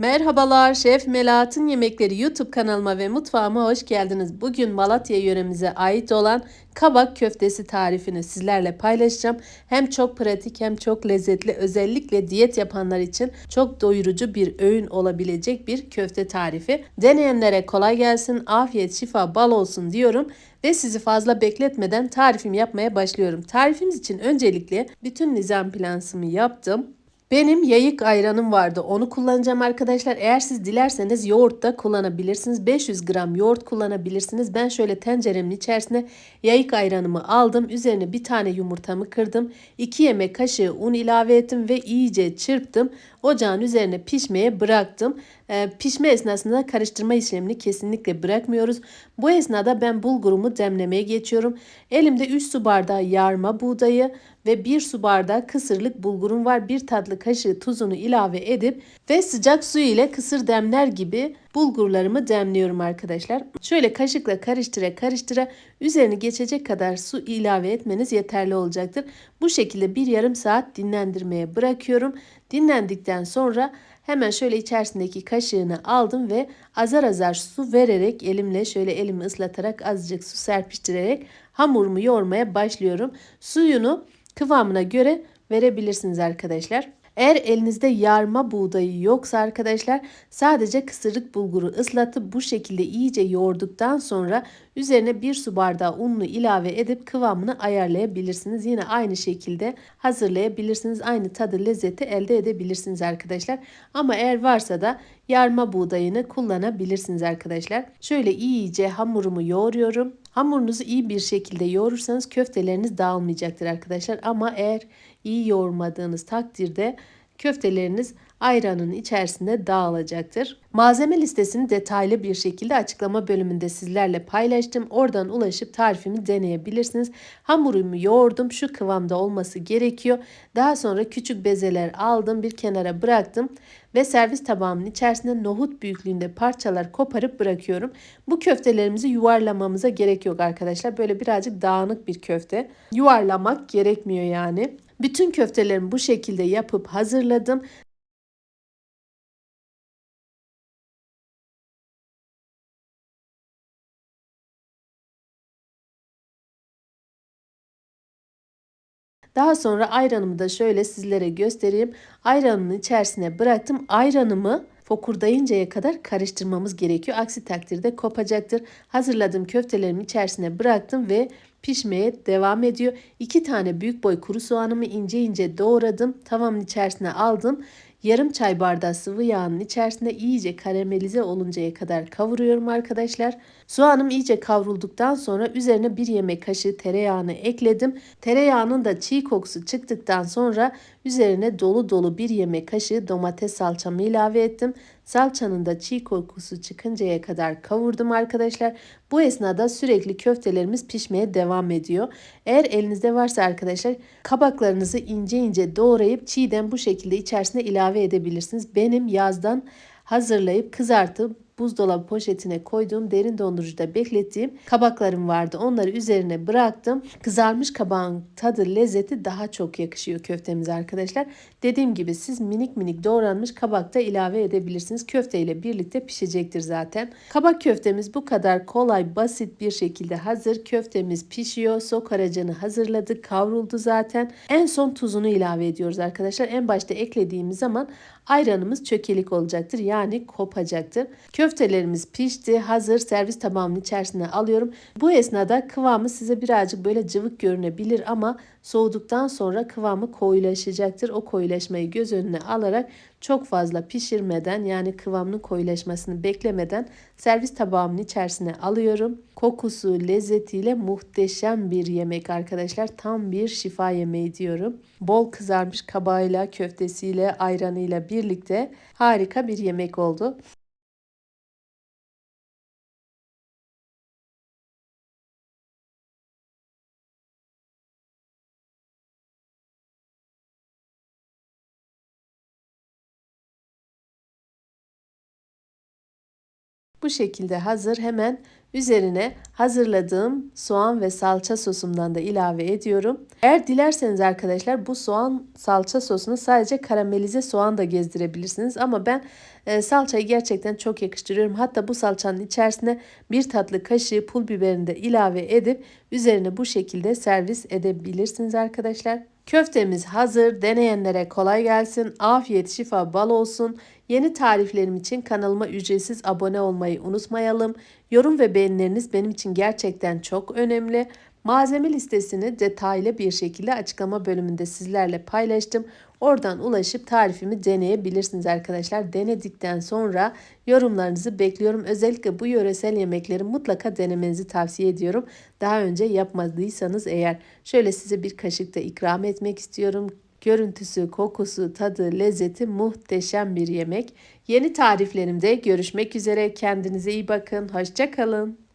Merhabalar, Şef Melahat'ın Yemekleri YouTube kanalıma ve mutfağıma hoş geldiniz. Bugün Malatya yöremize ait olan kabak köftesi tarifini sizlerle paylaşacağım. Hem çok pratik hem çok lezzetli özellikle diyet yapanlar için çok doyurucu bir öğün olabilecek bir köfte tarifi. Deneyenlere kolay gelsin, afiyet, şifa, bal olsun diyorum ve sizi fazla bekletmeden tarifimi yapmaya başlıyorum. Tarifimiz için öncelikle bütün nizam plansımı yaptım. Benim yayık ayranım vardı. Onu kullanacağım arkadaşlar. Eğer siz dilerseniz yoğurt da kullanabilirsiniz. 500 gram yoğurt kullanabilirsiniz. Ben şöyle tenceremin içerisine yayık ayranımı aldım. Üzerine bir tane yumurtamı kırdım. 2 yemek kaşığı un ilave ettim ve iyice çırptım. Ocağın üzerine pişmeye bıraktım. Ee, pişme esnasında karıştırma işlemini kesinlikle bırakmıyoruz. Bu esnada ben bulgurumu demlemeye geçiyorum. Elimde 3 su bardağı yarma buğdayı ve 1 su bardağı kısırlık bulgurum var. 1 tatlı kaşığı tuzunu ilave edip ve sıcak su ile kısır demler gibi bulgurlarımı demliyorum arkadaşlar. Şöyle kaşıkla karıştıra karıştıra üzerini geçecek kadar su ilave etmeniz yeterli olacaktır. Bu şekilde bir yarım saat dinlendirmeye bırakıyorum. Dinlendikten sonra hemen şöyle içerisindeki kaşığını aldım ve azar azar su vererek elimle şöyle elimi ıslatarak azıcık su serpiştirerek hamurumu yoğurmaya başlıyorum. Suyunu kıvamına göre verebilirsiniz arkadaşlar. Eğer elinizde yarma buğdayı yoksa arkadaşlar sadece kısırlık bulguru ıslatıp bu şekilde iyice yoğurduktan sonra üzerine bir su bardağı ununu ilave edip kıvamını ayarlayabilirsiniz. Yine aynı şekilde hazırlayabilirsiniz. Aynı tadı lezzeti elde edebilirsiniz arkadaşlar. Ama eğer varsa da yarma buğdayını kullanabilirsiniz arkadaşlar. Şöyle iyice hamurumu yoğuruyorum. Hamurunuzu iyi bir şekilde yoğurursanız köfteleriniz dağılmayacaktır arkadaşlar. Ama eğer iyi yoğurmadığınız takdirde köfteleriniz ayranın içerisinde dağılacaktır. Malzeme listesini detaylı bir şekilde açıklama bölümünde sizlerle paylaştım. Oradan ulaşıp tarifimi deneyebilirsiniz. Hamurumu yoğurdum. Şu kıvamda olması gerekiyor. Daha sonra küçük bezeler aldım. Bir kenara bıraktım. Ve servis tabağımın içerisinde nohut büyüklüğünde parçalar koparıp bırakıyorum. Bu köftelerimizi yuvarlamamıza gerek yok arkadaşlar. Böyle birazcık dağınık bir köfte. Yuvarlamak gerekmiyor yani. Bütün köftelerimi bu şekilde yapıp hazırladım. Daha sonra ayranımı da şöyle sizlere göstereyim. Ayranımın içerisine bıraktım. Ayranımı fokurdayıncaya kadar karıştırmamız gerekiyor. Aksi takdirde kopacaktır. Hazırladığım köftelerimi içerisine bıraktım ve pişmeye devam ediyor. İki tane büyük boy kuru soğanımı ince ince doğradım. Tavamın içerisine aldım. Yarım çay bardağı sıvı yağın içerisinde iyice karamelize oluncaya kadar kavuruyorum arkadaşlar. Soğanım iyice kavrulduktan sonra üzerine bir yemek kaşığı tereyağını ekledim. Tereyağının da çiğ kokusu çıktıktan sonra üzerine dolu dolu bir yemek kaşığı domates salçamı ilave ettim. Salçanın da çiğ kokusu çıkıncaya kadar kavurdum arkadaşlar. Bu esnada sürekli köftelerimiz pişmeye devam ediyor. Eğer elinizde varsa arkadaşlar kabaklarınızı ince ince doğrayıp çiğden bu şekilde içerisine ilave edebilirsiniz. Benim yazdan hazırlayıp kızartıp buzdolabı poşetine koyduğum derin dondurucuda beklettiğim kabaklarım vardı. Onları üzerine bıraktım. Kızarmış kabağın tadı lezzeti daha çok yakışıyor köftemize arkadaşlar. Dediğim gibi siz minik minik doğranmış kabak da ilave edebilirsiniz. Köfte ile birlikte pişecektir zaten. Kabak köftemiz bu kadar kolay basit bir şekilde hazır. Köftemiz pişiyor. Sok haracını hazırladık. Kavruldu zaten. En son tuzunu ilave ediyoruz arkadaşlar. En başta eklediğimiz zaman ayranımız çökelik olacaktır. Yani kopacaktır. Köftelerimiz pişti. Hazır servis tabağımın içerisine alıyorum. Bu esnada kıvamı size birazcık böyle cıvık görünebilir ama soğuduktan sonra kıvamı koyulaşacaktır. O koyulaşmayı göz önüne alarak çok fazla pişirmeden yani kıvamının koyulaşmasını beklemeden servis tabağımın içerisine alıyorum. Kokusu, lezzetiyle muhteşem bir yemek arkadaşlar. Tam bir şifa yemeği diyorum. Bol kızarmış kabağıyla, köftesiyle, ayranıyla birlikte harika bir yemek oldu. Bu şekilde hazır. Hemen Üzerine hazırladığım soğan ve salça sosumdan da ilave ediyorum. Eğer dilerseniz arkadaşlar bu soğan salça sosunu sadece karamelize soğan da gezdirebilirsiniz. Ama ben e, salçayı gerçekten çok yakıştırıyorum. Hatta bu salçanın içerisine bir tatlı kaşığı pul biberini de ilave edip üzerine bu şekilde servis edebilirsiniz arkadaşlar. Köftemiz hazır. Deneyenlere kolay gelsin. Afiyet, şifa, bal olsun. Yeni tariflerim için kanalıma ücretsiz abone olmayı unutmayalım. Yorum ve beğenileriniz benim için gerçekten çok önemli. Malzeme listesini detaylı bir şekilde açıklama bölümünde sizlerle paylaştım. Oradan ulaşıp tarifimi deneyebilirsiniz arkadaşlar. Denedikten sonra yorumlarınızı bekliyorum. Özellikle bu yöresel yemekleri mutlaka denemenizi tavsiye ediyorum. Daha önce yapmadıysanız eğer şöyle size bir kaşık da ikram etmek istiyorum. Görüntüsü, kokusu, tadı, lezzeti muhteşem bir yemek. Yeni tariflerimde görüşmek üzere. Kendinize iyi bakın. Hoşça kalın.